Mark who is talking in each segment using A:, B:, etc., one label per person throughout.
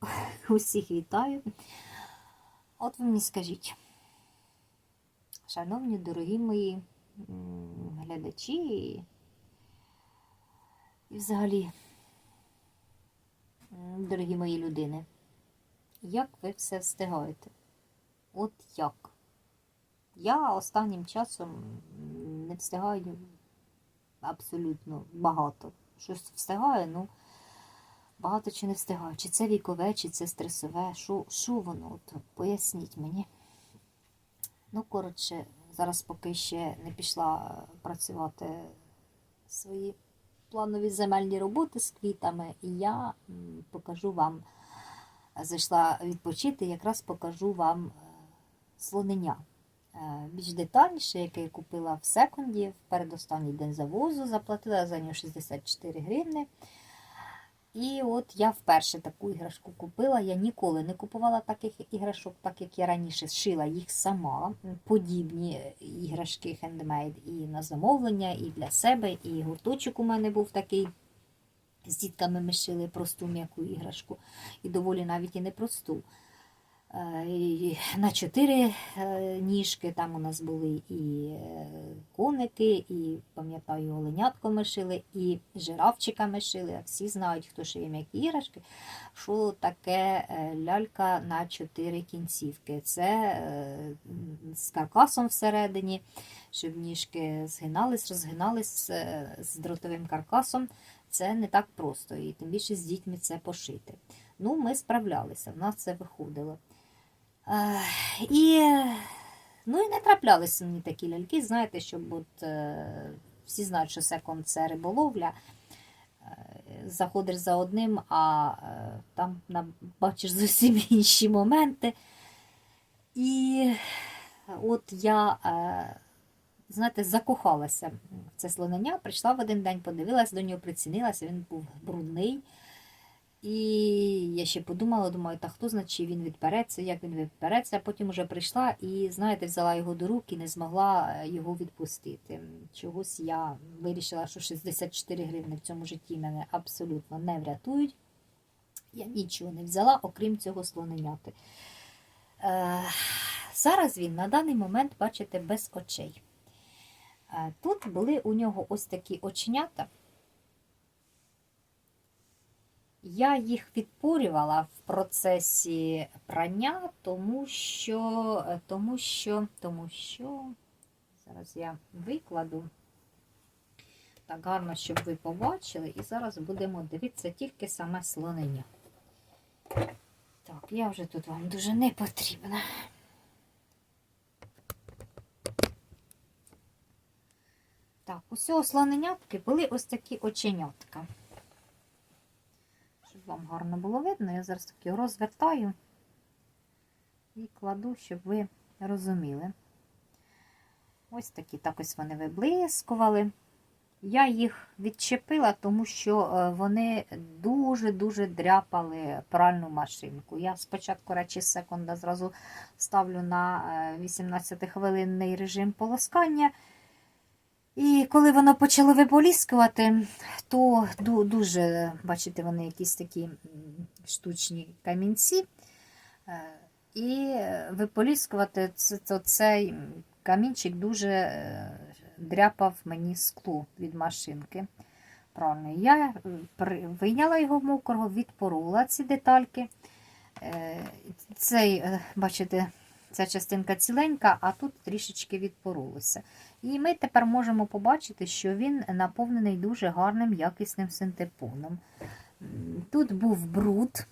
A: Усіх вітаю. От ви мені скажіть, шановні, дорогі мої глядачі і, взагалі, дорогі мої людини, як ви все встигаєте? От як? Я останнім часом не встигаю абсолютно багато. Щось встигаю, ну багато чи не встигаю. Чи це вікове, чи це стресове. Що, воно? От, поясніть мені. Ну, коротше, зараз поки ще не пішла е, працювати свої планові земельні роботи з квітами, і я покажу вам, зайшла відпочити, якраз покажу вам е, слонення. Е, Більш детальніше, яке я купила в секунді в передостанній день завозу, заплатила за нього 64 гривни. І от я вперше таку іграшку купила. Я ніколи не купувала таких іграшок, так як я раніше шила їх сама. Подібні іграшки хендмейд і на замовлення, і для себе, і гурточок у мене був такий. З дітками ми шили просту м'яку іграшку, і доволі навіть і непросту. Е, На чотири е, ніжки там у нас були і е, коники, і пам'ятаю, оленятко ми шили, і жирафчика ми шили. Всі знають, хто шиє м'які іграшки, що таке лялька на чотири кінцівки. Це з каркасом всередині, щоб ніжки згинались, розгинались з дротовим каркасом. Це не так просто, і тим більше з дітьми це пошити. Ну, ми справлялися, в нас це виходило. І, ну, і не траплялися мені такі ляльки, знаєте, щоб от, е, всі знають, що секонд це риболовля. Е, Заходиш за одним, а е, там бачиш зовсім інші моменти. І от я, знаєте, закохалася в це слонення, прийшла в один день, подивилась до нього, прицінилася, він був брудний. І я ще подумала, думаю, та хто знає, чи він відпереться, як він відпереться. А потім вже прийшла і, знаєте, взяла його до рук і не змогла е, його відпустити. Чогось я вирішила, що 64 гривни в цьому житті мене абсолютно не врятують. Я нічого не взяла, окрім цього слоненяти. Е, зараз він на даний момент, бачите, без очей. Е, тут були у нього ось такі оченята. Я їх відпорювала в процесі прання, тому що, е, тому що, тому що, зараз я викладу так гарно, щоб ви побачили, і зараз будемо дивитися тільки саме слонення. Так, я вже тут вам дуже не потрібна. Так, у цього слоненятки були ось такі оченятка. Вам гарно було видно, я зараз таки розвертаю і кладу, щоб ви розуміли. Ось такі так ось вони виблискували. Я їх відчепила, тому що е, вони дуже-дуже дряпали пральну машинку. Я спочатку речі з секунда зразу ставлю на 18-хвилинний режим полоскання. І коли воно почало виполіскувати, то дуже, бачите, вони якісь такі штучні камінці. Е, І виполіскувати це, цей камінчик дуже е, дряпав мені скло від машинки. Я е, вийняла його мокрого, відпорола ці детальки. Цей, бачите, ця частинка ціленька, а тут трішечки відпоролося. І ми тепер можемо побачити, що він наповнений дуже гарним якісним синтепоном. Тут був бруд,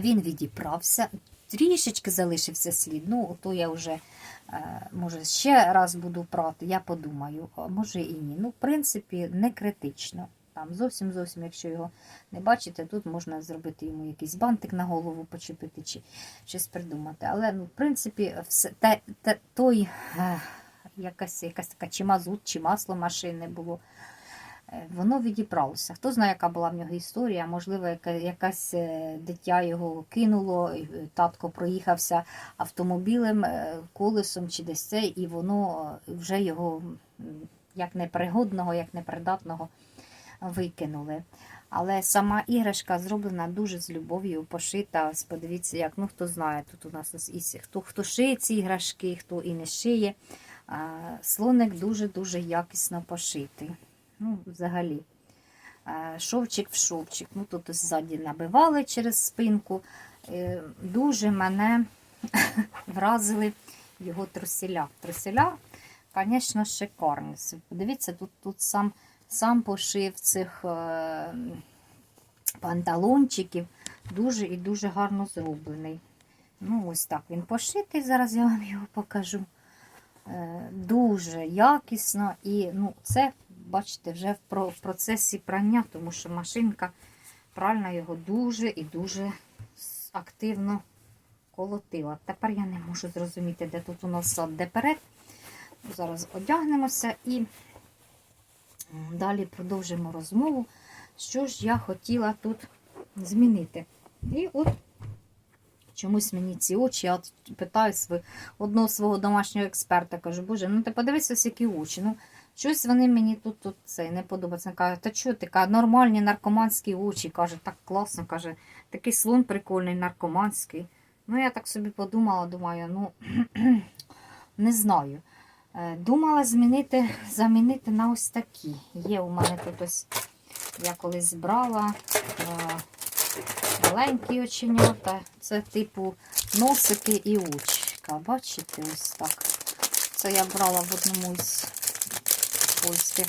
A: він відіправся, трішечки залишився слід. Ну, то я вже, е, може, ще раз буду прати, я подумаю, може і ні. Ну, в принципі, не критично. Там зовсім зовсім, якщо його не бачите, тут можна зробити йому якийсь бантик на голову почепити чи щось придумати. Але, ну, в принципі, все, те, те, той е, якась, якась така чи мазут, чи масло машини було. Е, Воно відібралося. Хто знає, яка була в нього історія, можливо, яка, якась е, дитя його кинуло, е, татко проїхався автомобілем, колесом чи десь це, і воно вже його як непригодного, як непридатного викинули. Але сама іграшка зроблена дуже з любов'ю, пошита. Ось подивіться, як ну хто знає, тут у нас і хто, хто шиє ці іграшки, хто і не шиє. Слоник дуже-дуже якісно пошитий. Ну, взагалі. Шовчик в шовчик. Ну, тут ось ззаді набивали через спинку. Е, Дуже мене вразили його труселя. Труселя, звісно, шикарні. Подивіться, тут, тут сам, сам пошив цих е, панталончиків. Дуже і дуже гарно зроблений. Ну, ось так він пошитий. Зараз я вам його покажу. Е, Дуже якісно. І ну, це, бачите, вже в процесі прання, тому що машинка пральна його дуже і дуже активно колотила. Тепер я не можу зрозуміти, де тут у нас зад, де перед. Зараз одягнемося і далі продовжимо розмову. Що ж я хотіла тут змінити? І от чомусь мені ці очі, я питаю одного свого домашнього експерта, кажу, боже, ну ти подивися, які очі. Ну, щось вони мені тут, тут це не подобається. Каже, та чого ти каже, нормальні наркоманські очі. Каже, так класно, каже, такий слон прикольний, наркоманський. Ну, я так собі подумала, думаю, ну не знаю. Е, Думала змінити, замінити на ось такі. Є у мене тут ось, я колись брала е, маленькі оченята. Це типу носики і очка. Бачите, ось так. Це я брала в одному із польських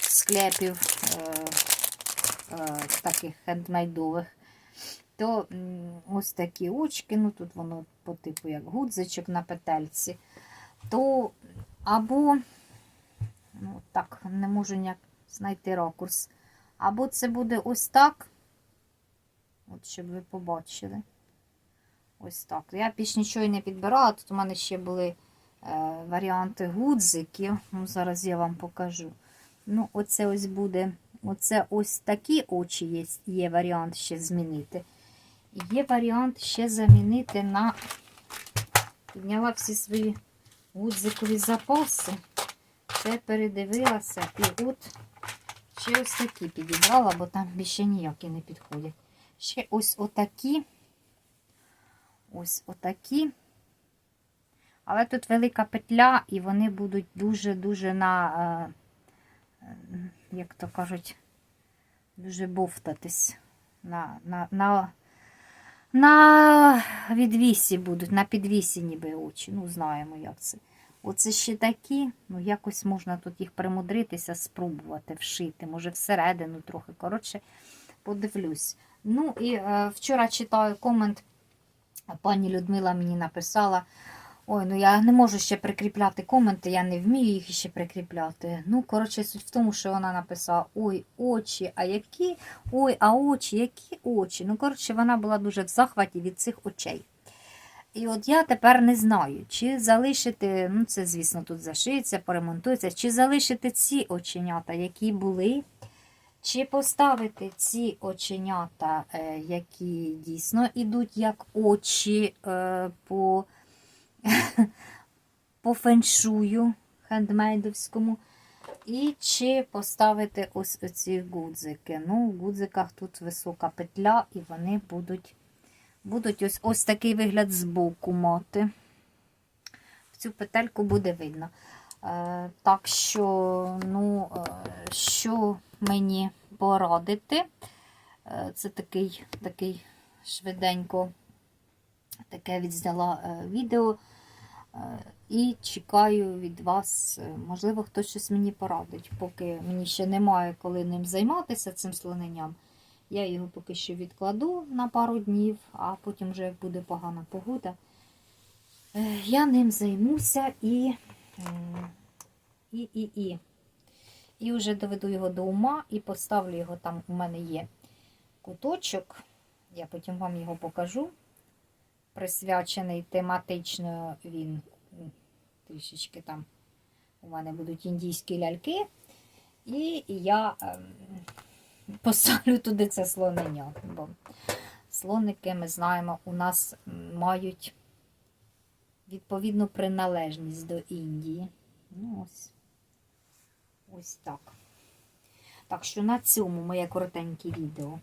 A: склепів е, е, таких хендмейдових. То ось такі очки, ну тут воно по типу як гудзичок на петельці. То або, ну так, не можу ніяк знайти ракурс. Або це буде ось так. От щоб ви побачили. Ось так. Я більш нічого не підбирала. Тут у мене ще були е, варіанти гудзиків. Ну, зараз я вам покажу. Ну, оце ось буде. Оце ось такі очі є, є варіант ще змінити. Є варіант ще замінити на. Підняла всі свої гудзикові запаси. Це передивилася. І от ще ось такі підібрала, бо там більше ніякі не підходять. Ще ось отакі. Ось отакі. Але тут велика петля, і вони будуть дуже-дуже на, е, як то кажуть, дуже бовтатись. На, на, на, на відвісі будуть, на підвісі ніби очі. Ну, знаємо, як це. Оце ще такі, ну якось можна тут їх примудритися, спробувати вшити. Може, всередину трохи. Коротше, подивлюсь. Ну і е, вчора читаю комент. Пані Людмила мені написала: Ой, ну я не можу ще прикріпляти коменти, я не вмію їх ще прикріпляти. Ну, коротше, суть в тому, що вона написала: Ой, очі, а які? Ой, а очі, які очі? Ну, коротше, вона була дуже в захваті від цих очей. І от я тепер не знаю, чи залишити, ну це, звісно, тут зашиється, поремонтується, чи залишити ці оченята, які були, чи поставити ці оченята, е, які дійсно йдуть як очі е, по, по феншую хендмейдовському. І чи поставити ось оці гудзики. Ну, в гудзиках тут висока петля, і вони будуть будуть ось ось такий вигляд збоку мати. В цю петельку буде видно. Е, так що, ну, е, що мені порадити? Е, це такий, такий швиденько таке відзняла е, відео. Е, і чекаю від вас, е, можливо, хтось щось мені порадить, поки мені ще немає коли ним займатися цим слоненням. Я його поки що відкладу на пару днів, а потім, вже як буде погана погода, е, я ним займуся і, і, і, і. І вже доведу його до ума і поставлю його там. У мене є куточок. Я потім вам його покажу. Присвячений тематично він трішечки там. У мене будуть індійські ляльки. І я ем, поставлю туди це слонення. Бо слоники, ми знаємо, у нас мають відповідну приналежність до Індії. Ну, ось, ось так. Так що на цьому моє коротеньке відео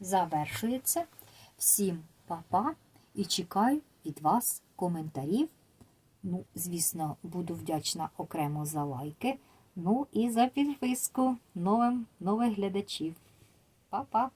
A: завершується. Всім па-па і чекаю від вас коментарів. Ну, звісно, буду вдячна окремо за лайки. Ну і за підписку новим, нових глядачів. Па-па!